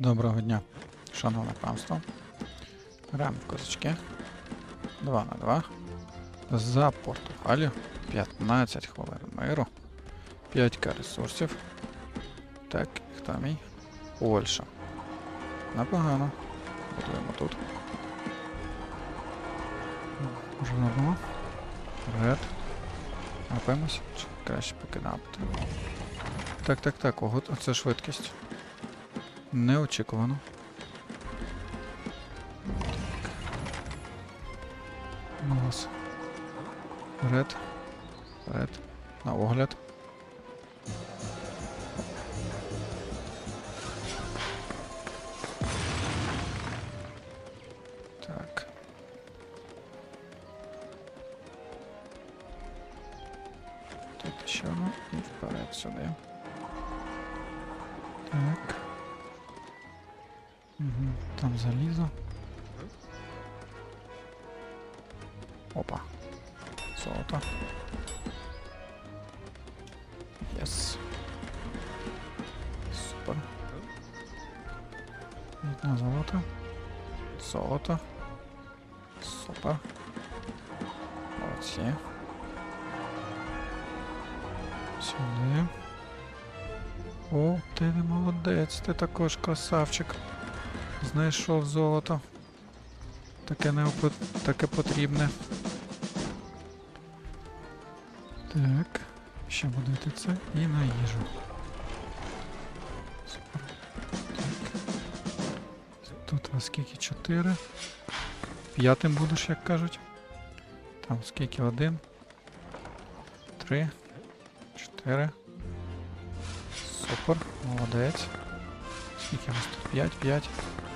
Доброго дня, шановне панство. Граємо в козачки. 2 на 2. За Португалію. 15 хвилин миру. 5к ресурсів. Так, хто мій? Польща. Непогано. Будуємо тут. Робимо. Ред. Напимось. Краще покидати. Так, так, так, ого, оце швидкість. Неочікувано. Голос. Вперед. Вперед. На огляд. Так. І вперед сюди. Так. Угу. Там залізо. Опа. Золото. Єс. Супер. Одне золото. Золото. Супер. Молодці. Сюди. О, ти не молодець, ти також красавчик. Знайшов золото. Таке не таке потрібне. Так. Ще буде йти це і на їжу. Так. Тут вас скільки? Чотири. П'ятим будеш, як кажуть. Там скільки? Один. Три. Чотири. Супер. Молодець. Скільки у нас тут? П'ять, п'ять.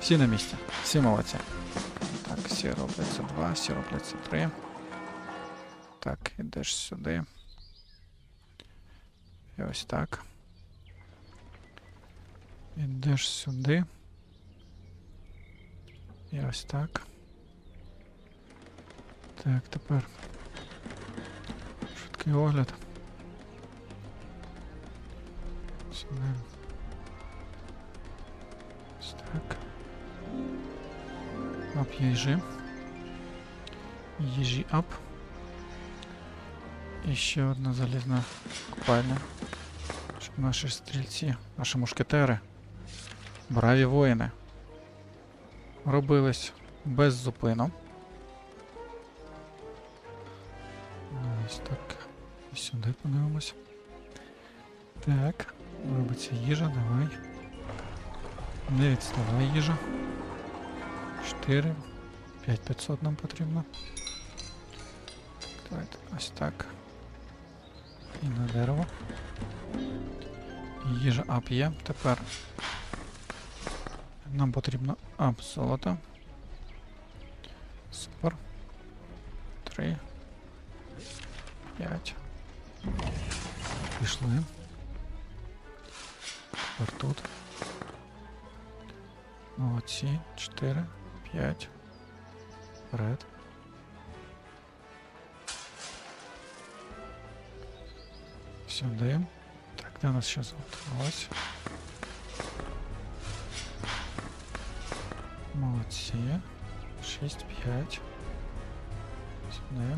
Всі на місці. Всі молодці. Так, всі робляться два, всі робляться три. Так, ідеш сюди. І ось так. Ідеш сюди. І ось так. Так, тепер. Швидкий огляд. Сюди. Ап їжі. Їжі ап. І ще одна залізна купальня. Щоб наші стрільці, наші мушкетери, браві воїни, робились без зупину. Ну, ось так. І сюди подивимось. Так, робиться їжа, давай. Не відставай їжа. 4. 5500 нам потрібно. Давайте ось так. І на дерево. Їжа ап є. Тепер нам потрібно ап золота. Супер. Три. П'ять. Пішли. Тепер тут. Молодці. Чотири. П'ять. Вперед. Сюди. Так, де у нас ще золото? Ось. Молодці. 6, 5. Сюди.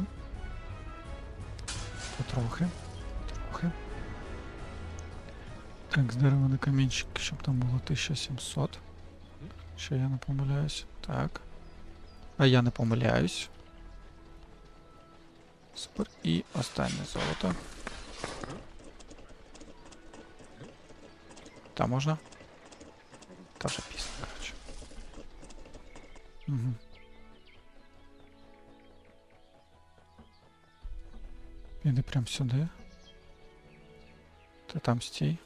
Потрохи. Трохи. Так, з дерева на камінчик, щоб там було 1700. Що я не помиляюсь. Так. А я не помиляюсь. Супер. І останнє золото. Та можна? Та вже пізно, коротше. Угу. Піди прям сюди. Та там стій.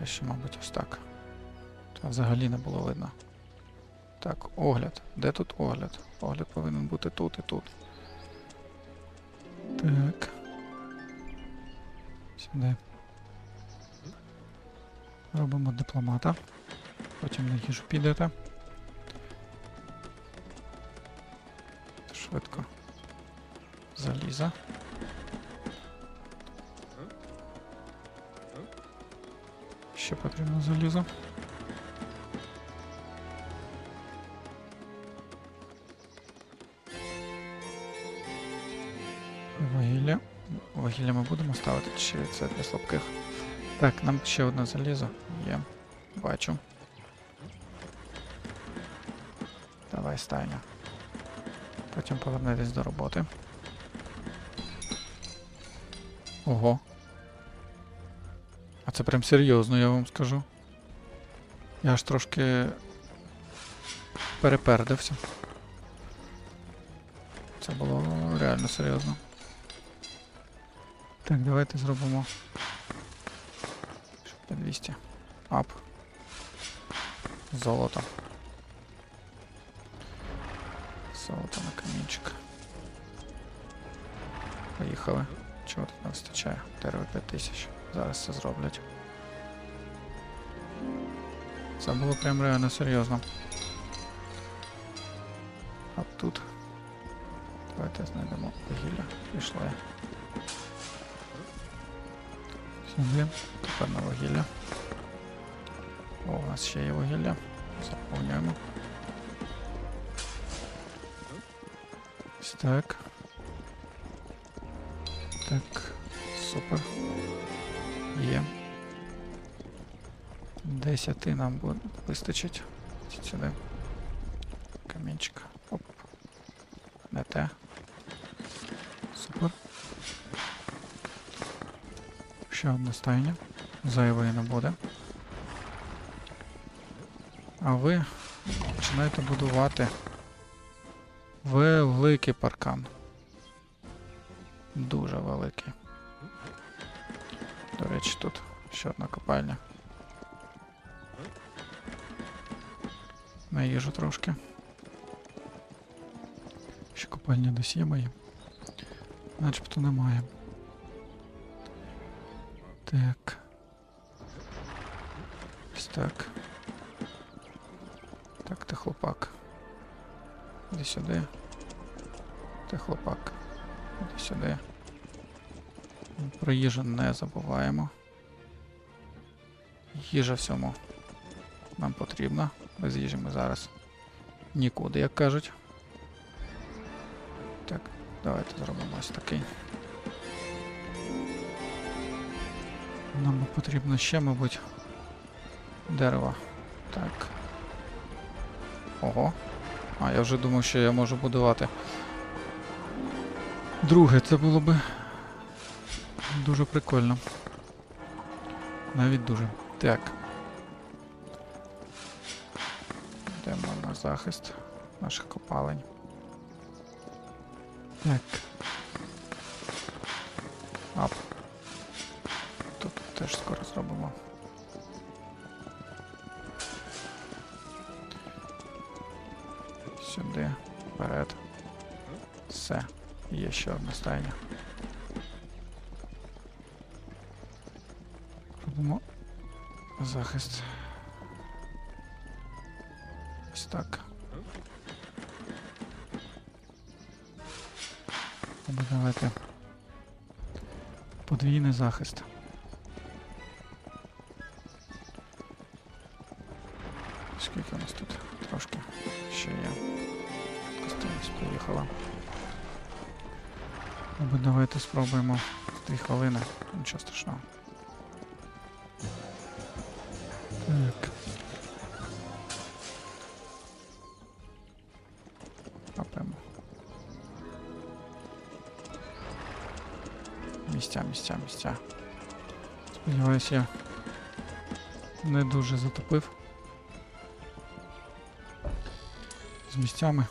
Краще, мабуть, ось так. Та взагалі не було видно. Так, огляд. Де тут огляд? Огляд повинен бути тут і тут. Так. Сюди. Робимо дипломата. Потім на їжу підете. Швидко. Заліза. Потрібно залізо. Вугілля. Вугілля ми будемо ставити, чи це для слабких? Так, нам ще одне залізо. Є. Бачу. Давай, стайня. Потім повернетесь до роботи. Ого. А це прям серйозно, я вам скажу. Я аж трошки перепердився. Це було реально серйозно. Так, давайте зробимо. Щоб 200. Ап. Золото. Золото на камінчик. Поїхали. Чого тут не вистачає? Дерево 5000. Зараз це зроблять. Це було прям реально серйозно. А тут. Давайте знайдемо вугілля. Пішло. Сюди. Тепер на вугілля. О, у нас ще є вугілля. Заповнюємо. Ось так. Так. Супер. Є. Десяти нам буде вистачить. Сюди. Камінчик. Оп. Не те. Супер. Ще одна стайня. Зайвої не буде. А ви починаєте будувати великий паркан. Дуже великий. До речі, тут ще одна копальня. На їжу трошки. Ще копальня десь є мої. Начебто немає. Так. Ось так. Так, ти хлопак. Іди сюди. Ти хлопак. Іди сюди. Про їжу не забуваємо. Їжа всьому нам потрібна. Без їжі ми зараз нікуди, як кажуть. Так, давайте зробимо ось такий. Нам потрібно ще, мабуть, дерева. Так. Ого. А, я вже думав, що я можу будувати. Друге, це було би дуже прикольно. Навіть дуже. Так. Йдемо на захист наших копалень. Так. Ап. Тут теж скоро зробимо. Сюди, вперед. Все. Є ще одна стайня. Робимо захист. Ось так. Давайте подвійний захист. Скільки у нас тут? Трошки ще є. Костюмість поїхала. Або давайте спробуємо в 3 хвилини. Нічого страшного. Так. Папемо. Місця, місця, місця. Сподіваюся, я не дуже затопив. З місцями.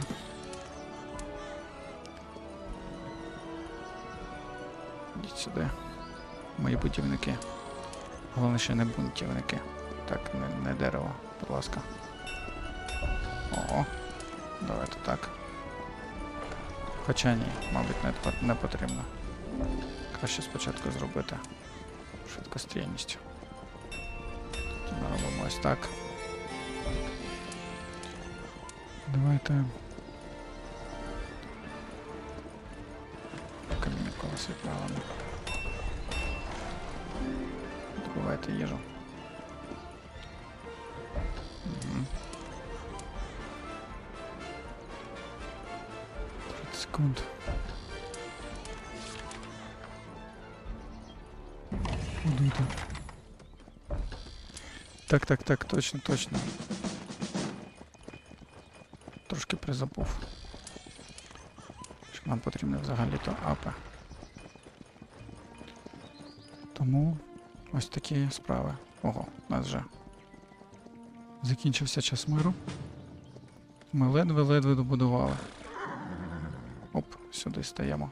Супер. Йдіть сюди. Мої будівники. Головне, що не бунтівники. Так, не, не дерево, будь ласка. Ого. Давайте так. Хоча ні, мабуть, не, не потрібно. Краще спочатку зробити ми робимо ось так. давайте. Відправимо. Добувайте їжу. 30 секунд. Будуйте. Так, так, так, точно, точно. Трошки призабув. Що нам потрібно взагалі-то апи. Тому ось такі справи. Ого, у нас вже закінчився час миру. Ми ледве-ледве добудували. Оп, сюди стаємо.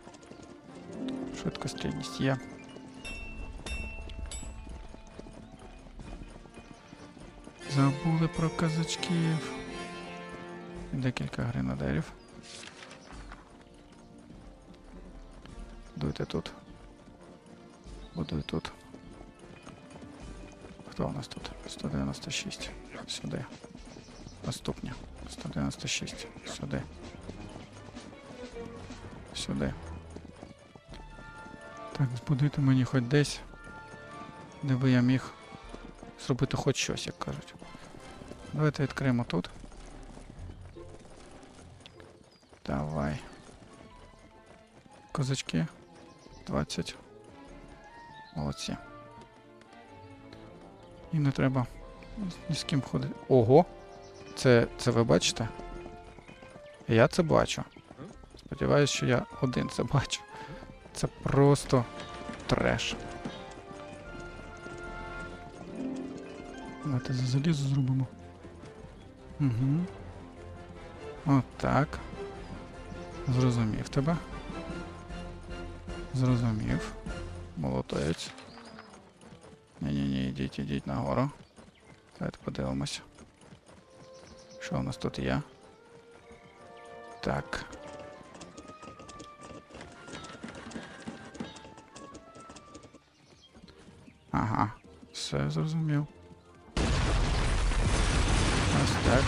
Швидкострільність є. Забули про казачків. Декілька гренадерів. Будуйте тут. Будуй тут. Хто у нас тут? 196. Сюди. Наступні. 196. Сюди. Сюди. Так, збудуйте мені хоч десь, де би я міг зробити хоч щось, як кажуть. Давайте відкриємо тут. Давай. Козачки. 20. Молодці. І не треба ні з ким ходити. Ого! Це, це ви бачите? Я це бачу. Сподіваюсь, що я один це бачу. Це просто треш. Давайте за залізо зробимо. Угу. Отак. Зрозумів тебе. Зрозумів. Молодець. Ні-ні-ні, ідіть, ідіть нагору. Давайте подивимось. Що у нас тут є? Так. Ага, все зрозумів. Ось так.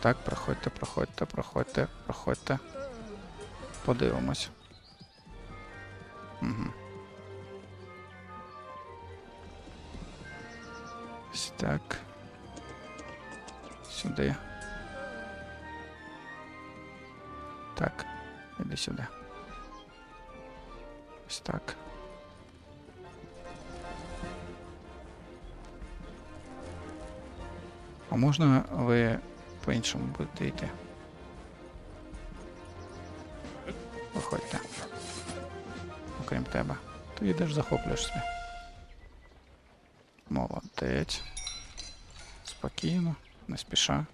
Так, проходьте, проходьте, проходьте, проходьте. Подивимось. Угу. Ось так. Сюди. Так, іди сюди. Ось так. А можна ви по-іншому будете йти? Виходьте. Окрім тебе. Ти йдеш захоплюєш собі. Молодець. Спокійно, не спіша.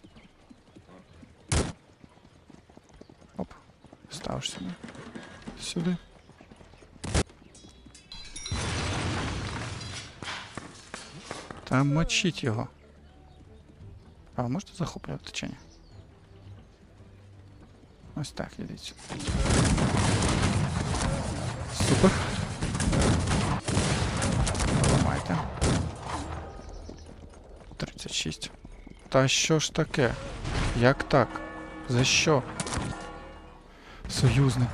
Оп. Ставиш сюди. Сюди. Та мочіть його. А ви можете захоплювати чи ні? Ось так, ідіть. Супер. Ламайте. 36. Та що ж таке? Як так? За що? Союзник.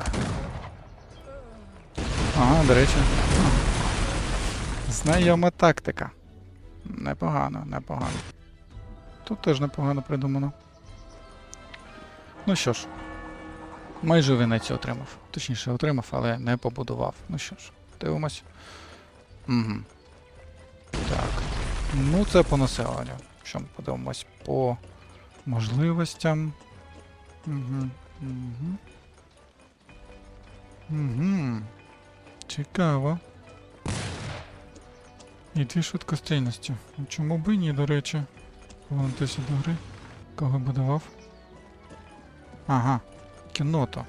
Ага, до речі. Знайома тактика. Непогано, непогано. Тут теж непогано придумано. Ну що ж, майже Венецію отримав. Точніше, отримав, але не побудував. Ну що ж, дивимось. Угу. Так. Ну, це по населенню. Що ми подивимось по можливостям. Угу. Угу. Угу. Цікаво. І дві швидкостійності. Чому б ні, до речі? Повернутися до гри. Кого будував? Ага, кіното.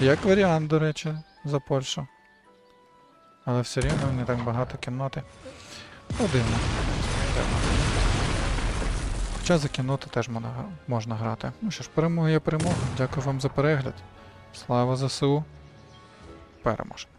Як варіант, до речі, за Польщу. Але все рівно не так багато кінноти. Подивно. Хоча за кінноти теж можна, грати. Ну що ж, перемога є перемога. Дякую вам за перегляд. Слава ЗСУ. Переможемо.